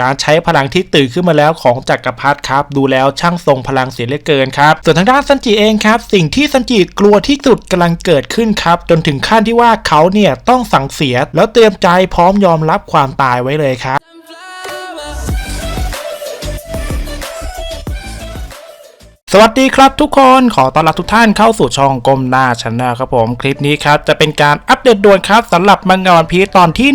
การใช้พลังที่ตื่นขึ้นมาแล้วของจักรพรรดิครับ ดูแล้วช่างทรงพลังเสียเหลือเกินครับ ส่วนทางด้านซันจิเองครับ สิ่งที่ซันจิกลัวที่สุดกำลังเกิดขึ้นครับ จนถึงขั้นที่ว่าเขาเนี่ยต้องสั่งเสีย แล้วเตรียมใจพร้อมยอมรับความตายไว้เลยครับ สวัสดีครับทุกคนขอต้อนรับทุกท่านเข้าสู่ช่องกลมหน้าช n แนลครับผมคลิปนี้ครับจะเป็นการอัปเดตด่วนครับสำหรับมังงะวันพีตอนที่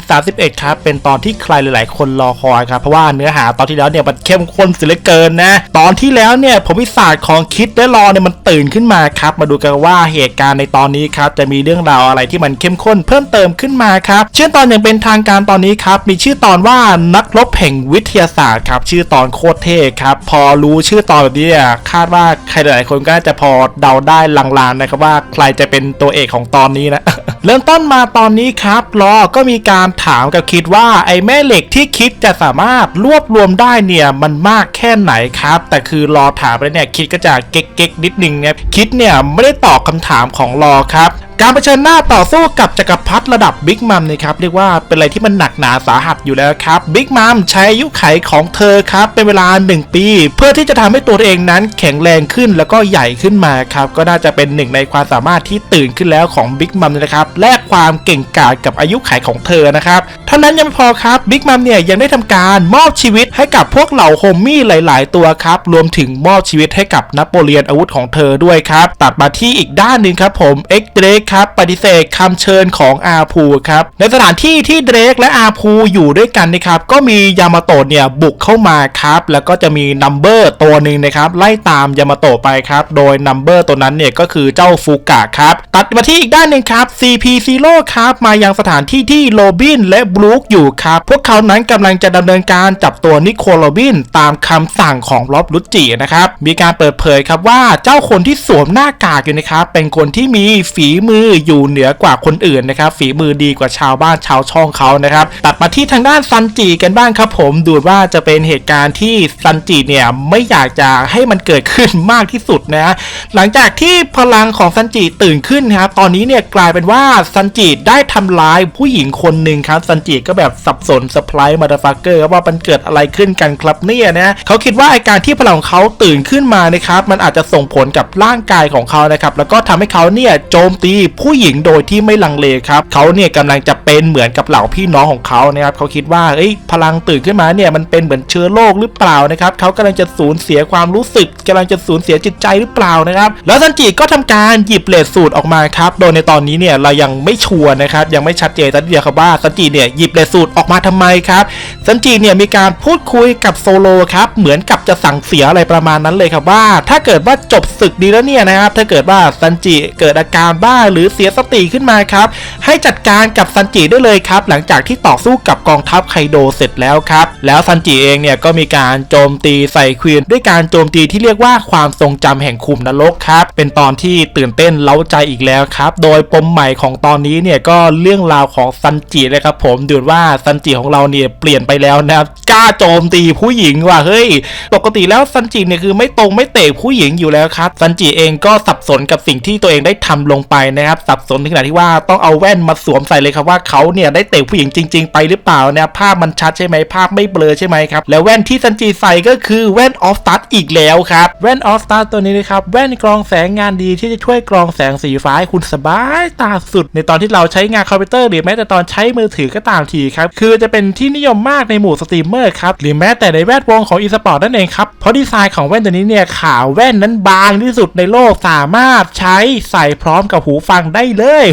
1031 ครับ เป็นตอนที่ใครหลาย ๆ คนรอคอยครับ เพราะว่าเนื้อหาตอนที่แล้วเนี่ยมันเข้มข้นสียเหลือเกินนะ ตอนที่แล้วเนี่ยผมวิศาสตร์ของคิดและรอเนี่ยมันตื่นขึ้นมาครับ มาดูกันว่าเหตุการณ์ในตอนนี้ครับจะมีเรื่องราวอะไรที่มันเข้มข้นเพิ่มเติมขึ้นมาครับเชื่อตอนอย่างเป็นทางการตอนนี้ครับมีชื่อตอนว่านักรบแห่งวิทยาศาสตร์ครับชื่อตอนโคตรเท่ครับพอรู้ชื่อตอนแบบนี้คาดว่าใครหลายๆคนก็น่าจะพอเดาได้ลางๆนะครับว่าใครจะเป็นตัวเอกของตอนนี้นะเริ่มต้นมาตอนนี้ครับรอก็มีการถามกับคิดว่าไอ้แม่เหล็กที่คิดจะสามารถรวบรวมได้เนี่ยมันมากแค่ไหนครับ แต่คือรอถามไปเนี่ยคิดก็จะเก๊กๆนิดนึงเนี่ยคิดเนี่ยไม่ได้ตอบคำถามของรอครับ การเผชิญหน้าต่อสู้กับจักรพรรดิระดับบิ๊กมัมนี่ครับเรียกว่าเป็นอะไรที่มันหนักหนาสาหัสอยู่แล้วครับบิ๊กมัมใช้อายุไขของเธอครับเป็นเวลา 1 ปี เพื่อที่จะทำให้ตัวเองนั้นแข็งแรงขึ้นแล้วก็ใหญ่ขึ้นมาครับก็น่าจะเป็นหนึ่งในความสามารถที่ตื่นขึ้นแล้วของบิ๊กมัมนะครับแลกความเก่งกาจกับอายุไขของเธอนะครับเท่านั้นยังไม่พอครับบิ๊กมัมเนี่ยยังได้ทำการมอบชีวิตให้กับพวกเหล่าโฮมมี่หลาย ๆ ตัวครับรวมถึงมอบชีวิตให้กับนโปเลียนอาวุธของเธอด้วยครับตัดมาที่อีกด้านหนึ่งครับผมเอ็กเดรกครับปฏิเสธคำเชิญของอาพูครับในสถานที่ที่เดรกและอาพูอยู่ด้วยกันนะครับก็มียามาโตะเนี่ยบุกเข้ามาครับแล้วก็จะมีนัมเบอร์ตัวหนึ่งนะครับไล่ตามยามาโตะไปครับโดยนัมเบอร์ตัวนั้นเนี่ยก็คือเจ้าฟูกะครับตัดมาที่อีกด้านหนึ่งครับ CP0 ครับมายังสถานที่ที่โรบินและบลูคอยู่ครับพวกเขานั้นกำลังจะดำเนินการจับตัวนิโคลโรบินตามคำสั่งของล็อบลุจินะครับมีการเปิดเผยครับว่าเจ้าคนที่สวมหน้ากากอยู่นะครับเป็นคนที่มีฝีมืออยู่เหนือกว่าคนอื่นนะครับฝีมือดีกว่าชาวบ้านชาวช่องเขานะครับตัดมาที่ทางด้านซันจิกันบ้างครับผมดูว่าจะเป็นเหตุการณ์ที่ซันจิเนี่ยไม่อยากจะให้มันเกิดขึ้นมากที่สุดนะหลังจากที่พลังของซันจิตื่นขึ้นนะครับตอนนี้เนี่ยกลายเป็นว่าซันจิได้ทำร้ายผู้หญิงคนหนึ่งครับซันจิก็แบบสับสนสปายมาดาฟักเกอร์ว่ามันเกิดอะไรขึ้นกันครับเนี่ยนะเขาคิดว่าไอการที่พลังของเขาตื่นขึ้นมานะครับมันอาจจะส่งผลกับร่างกายของเขานะครับแล้วก็ทำให้เขาเนี่ยโจมตีผู้หญิงโดยที่ไม่ลังเลครับเขาเนี่ยกำลังจะเป็นเหมือนกับเหล่าพี่น้องของเขานะครับเขาคิดว่าเอ้ยพลังตื่นขึ้นมาเนี่ยมันเป็นเหมือนเชื้อโรคหรือเปล่านะครับเขากำลังจะสูญเสียความรู้สึกกำลังจะสูญเสียจิตใจหรือเปล่านะครับ แล้วซันจิก็ทำการหยิบเลดสูตรออกมาครับโดยในตอนนี้เนี่ยเรายังไม่ชัวร์นะครับยังไม่ชัดเจนสักทีเดียวครับว่าซันจิเนี่ยหยิบเลดสูตรออกมาทำไมครับซันจิเนี่ยมีการพูดคุยกับโซโลครับเหมือนกับจะสั่งเสียอะไรประมาณนั้นเลยครับว่า ถ้าเกิดว่าจบศึกดีแล้วเนี่ยนะครับถ้าเกิดว่าซันจิเกิดอาการบ้าหรือเสียสติขึ้นมาครับ ให้จัดการกับซันจิได้เลยครับ หลังจากที่ต่อสู้กับกองทัพไคโดเสร็จแล้วครับ แล้วซันจิเองเนี่ยก็มีการโจมตีใส่ควีนด้วยการโจมตีที่เรียกว่าความทรงจำแห่งคุมนรกครับ เป็นตอนที่ตื่นเต้นเล้าใจอีกแล้วครับ โดยปมใหม่ของตอนนี้เนี่ยก็เรื่องราวของซันจิเลยครับผมดูว่าซันจิของเราเนี่ยเปลี่ยนไปแล้วนะครับกล้าโจมตีผู้หญิงว่ะเฮ้ยปกติแล้วซันจิเนี่ยคือไม่ตรงไม่เตะผู้หญิงอยู่แล้วครับซันจิเองก็สับสนกับสิ่งที่ตัวเองได้ทำลงไปนะครับสับสนถึงขนาดที่ว่าต้องเอาแว่นมาสวมใส่เลยครับว่าเขาเนี่ยได้เตะผู้หญิงจริง ๆ ไปหรือเปล่าเนี่ยภาพมันชัดใช่ไหมภาพไม่เบลอใช่ไหมครับแล้วแว่นที่ซันจิใส่ก็คือแว่นออฟตัดอีกแล้วครับแว่นออฟตัดตัวนี้นะครับแว่นกรองแสงงานดีที่จะช่วยกรองแสงสีฟ้าให้คุณสบายตาสุด ในตอนที่เราใช้งานคอมพิวเตอร์หรือแม้แต่ตอนใช้มือถือก็ตามทีครับคือจะเป็นที่นิยมมากในหมู่สตรีมเมอร์ครับหรือแม้แต่ในแวดวงของอีสปอร์ตนั่นเองครับเพราะดีไซน์ของแว่นตัวนี้เนี่ยขาวแว่นนั้นบางที่สุดในโลกสามารถใช้ใส่พร้อมกับหูฟังได้เลย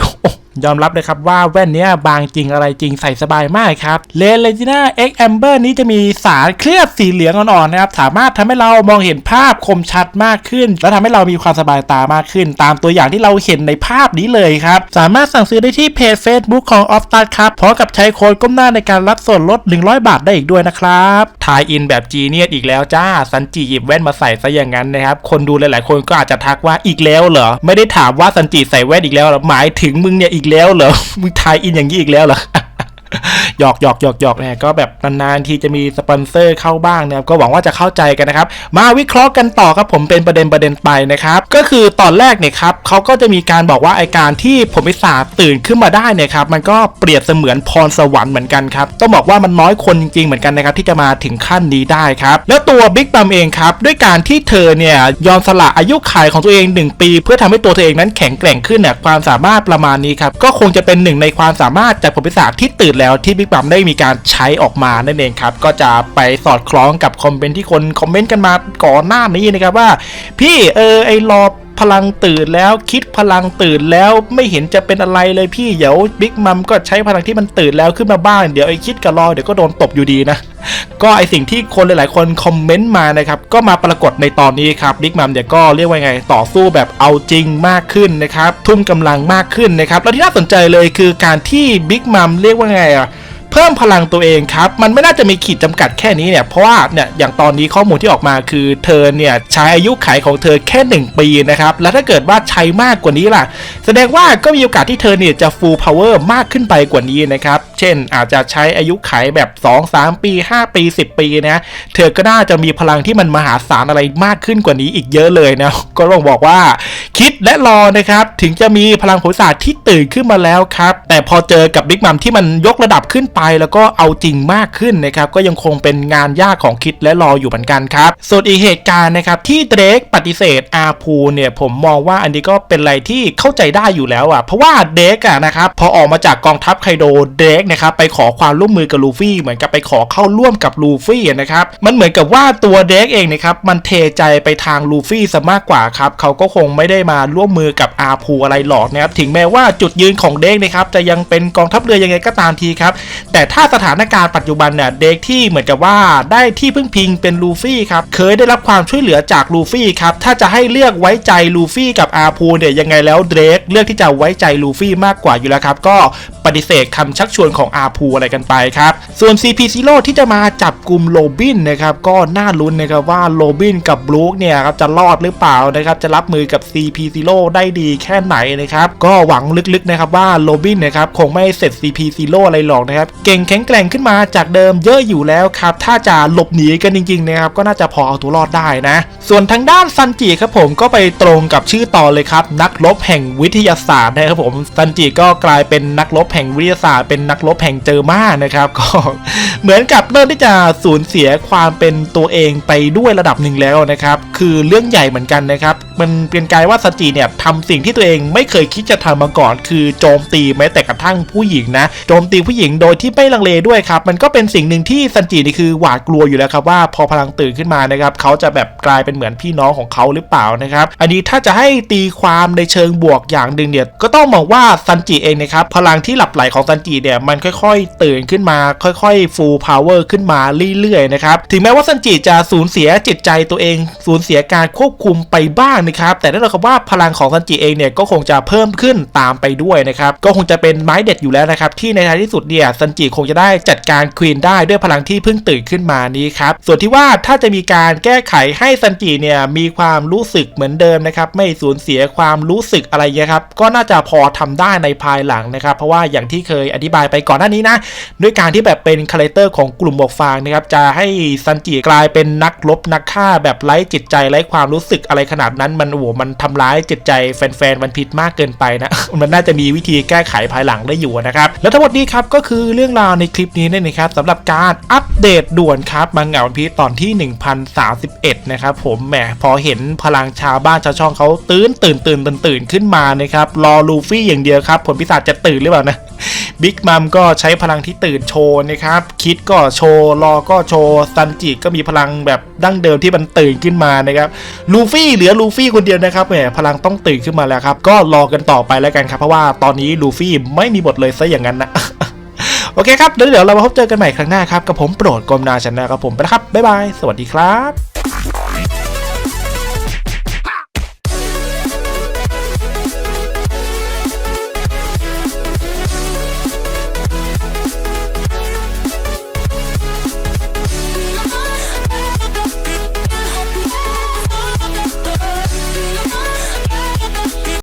ยอมรับเลยครับว่าแว่นนี้บางจริงอะไรจริงใส่สบายมากครับเลนเลจิน่าเอ็กแอมเบอร์นี้จะมีสารเคลือบสีเหลืองอ่อนๆนะครับสามารถทำให้เรามองเห็นภาพคมชัดมากขึ้น และทำให้เรามีความสบายตามากขึ้น ตามตัวอย่างที่เราเห็นในภาพนี้เลยครับ สามารถสั่งซื้อได้ที่เพจ Facebook ของ o f t a r ครับพร้อมกับใช้โค้ดก้มหน้าในการรับส่วนลด 100 บาทได้อีกด้วยนะครับทายอินแบบจีเนียอีกแล้วจ้าซันจิหยิบแว่นมาใส่ซะอย่างนั้นนะครับคนดูหลายๆ คนก็อาจจะทักว่าอีกแล้วเหรอไม่ได้ถามว่าซันจิใส่แว่นอีกแล้วหรอหมายถึงมึงเนี่ยอีกแล้วเหรอ มึงทายอินอย่างนี้อีกแล้วเหรอ หยอกหยอกหยอกหยอกเนี่ยก็แบบนานๆทีจะมีสปอนเซอร์เข้าบ้างนะครับก็หวังว่าจะเข้าใจกันนะครับ มาวิเคราะห์กันต่อครับผมเป็นประเด็นประเด็นไปนะครับ ก็คือตอนแรกเนี่ยครับเขาก็จะมีการบอกว่าไอการที่ผมพิศาตื่นขึ้นมาได้เนี่ยครับมันก็เปรียบเสมือนพรสวรรค์เหมือนกันครับต้องบอกว่ามันน้อยคนจริงๆเหมือนกันนะครับที่จะมาถึงขั้นนี้ได้ครับแล้วตัวบิ๊กบัมเองครับด้วยการที่เธอเนี่ยยอมสละอายุขัยของตัวเอง 1 ปี เพื่อทำให้ตัวเธอเองนั้นแข็งแกร่งขึ้นเนี่ยความสามารถประมาณนี้ครับก็คงจะเป็นหนึ่งในความสามารถจากผมพิศาที่ตื่นแล้วที่บิ๊กบัมได้มีการใช้ออกมานั่นเองครับ ก็จะไปสอดคล้องกับคอมเมนต์ที่คนคอมเมนต์กันมาก่อนหน้านี้นะครับว่า พี่เออไอรอ พลังตื่นแล้วคิดพลังตื่นแล้วไม่เห็นจะเป็นอะไรเลยพี่เดี๋ยวบิ๊กมัมก็ใช้พลังที่มันตื่นแล้วขึ้นมาบ้างเดี๋ยวไอคิดกับรอเดี๋ยวก็โดนตบอยู่ดีนะก็ไอสิ่งที่คนหลาย ๆ คนคอมเมนต์มานะครับก็มาปรากฏในตอนนี้ครับบิ๊กมัมเนี่ยก็เรียกว่าไงต่อสู้แบบเอาจริงมากขึ้นนะครับทุ่มกำลังมากขึ้นนะครับแล้วที่น่าสนใจเลยคือการที่บิ๊กมัมเรียกว่าไงอะ เพิ่มพลังตัวเองครับ มันไม่น่าจะมีขีดจำกัดแค่นี้เนี่ย เพราะว่าเนี่ยอย่างตอนนี้ข้อมูลที่ออกมาคือเธอเนี่ยใช้อายุขัยของเธอแค่ 1 ปีนะครับ แล้วถ้าเกิดว่าใช้มากกว่านี้ล่ะ แสดงว่าก็มีโอกาสที่เธอเนี่ยจะ full power มากขึ้นไปกว่านี้นะครับ เช่นอาจจะใช้อายุขัยแบบ 2 3 ปี 5 ปี 10 ปีนะ เธอก็น่าจะมีพลังที่มันมหาศาลอะไรมากขึ้นกว่านี้อีกเยอะเลยนะ ก็ต้องบอกว่า คิดและรอนะครับ ถึงจะมีพลังโหราศาสตร์ที่ตื่นขึ้นมาแล้วครับ แต่พอเจอกับบิ๊กมัมที่มันยกระดับขึ้นไป แล้วก็เอาจริงมากขึ้นนะครับ ก็ยังคงเป็นงานยากของคิดและรออยู่เหมือนกันครับ ส่วนอีกเหตุการณ์นะครับที่เดรกปฏิเสธอาพูเนี่ยผมมองว่าอันนี้ก็เป็นอะไรที่เข้าใจได้อยู่แล้วอะ เพราะว่าเดรกอะนะครับพอออกมาจากกองทัพไคโดเดรกนะครับไปขอความร่วมมือกับลูฟี่เหมือนกับไปขอเข้าร่วมกับลูฟี่นะครับมันเหมือนกับว่าตัวเดรกเองนะครับมันเทใจไปทางลูฟี่ซะมากกว่าครับเขาก็คงไม่ได้มาร่วมมือกับอาพูอะไรหรอกนะครับถึงแม้ว่าจุดยืนของเดรกนะครับจะยังเป็นกองทัพเรือยังไงก็ตามทีครับแต่ถ้าสถานการณ์ปัจจุบันเนี่ยเดรกที่เหมือนกับว่าได้ที่พึ่งพิงเป็นลูฟี่ครับเคยได้รับความช่วยเหลือจากลูฟี่ครับถ้าจะให้เลือกไว้ใจลูฟี่กับอาพูเนี่ยยังไงแล้วเดรกเลือกที่จะไว้ใจลูฟี่มากกว่าอยู่แล้วครับก็ปฏิเสธคำชักชวนของอาพูอะไรกันไปครับส่วน CP0 ที่จะมาจับกลุ่มโรบินนะครับก็น่าลุ้นนะครับว่าโรบินกับบรูคเนี่ยครับจะรอดหรือเปล่านะครับจะรับมือกับ CP0 ได้ดีแค่ไหนนะครับก็หวังลึกๆนะครับว่าโรบินนะครับคงไม่เสร็จ CP0 อะไรหรอกนะครับเก่งแข็งแกร่งขึ้นมาจากเดิมเยอะอยู่แล้วครับถ้าจะหลบหนีกันจริงๆนะครับก็น่าจะพอเอาตัวรอดได้นะ ส่วนทางด้านซันจิครับผมก็ไปตรงกับชื่อตอนเลยครับนักรบแห่งวิทยาศาสตร์นะครับผมซันจิก็กลายเป็นนักรบแห่งวิทยาศาสตร์เป็นนักรบแห่งเจอมานะครับก็เหมือนกับเริ่มที่จะสูญเสียความเป็นตัวเองไปด้วยระดับหนึ่งแล้วนะครับคือเรื่องใหญ่เหมือนกันนะครับมันเป็นกลายว่าซันจิเนี่ยทำสิ่งที่ตัวเองไม่เคยคิดจะทำมาก่อน คือโจมตีแม้แต่กระทั่งผู้หญิงนะโจมตีผู้หญิงโดยที่ไม่ลังเลด้วยครับมันก็เป็นสิ่งหนึ่งที่ซันจินี่คือหวาดกลัวอยู่แล้วครับว่าพอพลังตื่นขึ้นมานะครับเขาจะแบบกลายเป็นเหมือนพี่น้องของเขาหรือเปล่านะครับอันนี้ถ้าจะให้ตีความในเชิงบวกอย่างหนึ่งเนี่ยก็ต้องมองว่าซันจิเองนะครับพลังที่หลับไหลของซันจิเนี่ยมันค่อยๆ ตื่นขึ้นมา ค่อยๆ full power ขึ้นมาเรื่อยๆนะครับถึงแม้ว่าซันจิจะสูญเสียจิตใจตัวเองสูญเสียการควบคุมไปบ้างนะครับแต่แน่นอนคบว่าพลังของซันจิเองเนี่ยก็คงจะเพิ่มขึ้นตามไปด้วยนะครับก็คงจะเป็นไม้เด็ดอยู่แล้วนะครับที่ในท้ายที่สุดเนี่ยซันจิคงจะได้จัดการควีนได้ด้วยพลังที่เพิ่งตื่นขึ้นมานี้ครับส่วนที่ว่าถ้าจะมีการแก้ไขให้ซันจิเนี่ยมีความรู้สึกเหมือนเดิมนะครับไม่สูญเสียความรู้สึกอะไรเงี้ยครับก็น่าจะพอทำได้ในภายหลังนะครับ เพราะว่าอย่างที่เคยอธิบายไปก่อนหน้านี้นะด้วยการที่แบบเป็นคาแรคเตอร์ของกลุ่มหมวกฟางนะครับจะให้ซันจิกลายเป็นนักลบนักฆ่าแบบไร้จิตใจไร้ความรู้สึกอะไรขนาดนั้นมันโอ้โหมันทำร้ายจิตใจแฟนๆมันผิดมากเกินไปนะ มันน่าจะมีวิธีแก้ไขภายหลังได้อยู่นะครับ แล้วทั้งหมดนี้ครับก็คือเรื่องราวในคลิปนี้นี่นะครับสำหรับการอัปเดตด่วนครับมังงะวันพีชตอนที่ 1031 นะครับผมแหมพอเห็นพลังชาวบ้านชาวช่องเขาตื่นตื่นตื่นตื่นตื่นขึ้นมานะครับรอลูฟี่อย่างเดียวครับผลพิศาจจะตื่นหรือเปล่านะ บิ๊กมัมก็ใช้พลังที่ตื่นโชว์นะครับ คิดก็โชว์รอก็โชว์ซันจิก็มีพลังแบบดั้งเดิมที่มันตื่นขึ้นมานะครับลูฟี่เหลือลูฟี่คนเดียวนะครับแหมพลังต้องตื่นขึ้นมาแล้วครับ ก็รอกันต่อไปแล้วกันครับ เพราะว่าตอนนี้ลูฟี่ไม่มีบทเลยซะอย่างนั้นนะโอเคครับเดี๋ยวเรามาพบเจอกันใหม่ครั้งหน้าครับกับผมโปรดกรมนาชนะครับผมไปแล้วครับบ๊ายบายสวัสดีครับ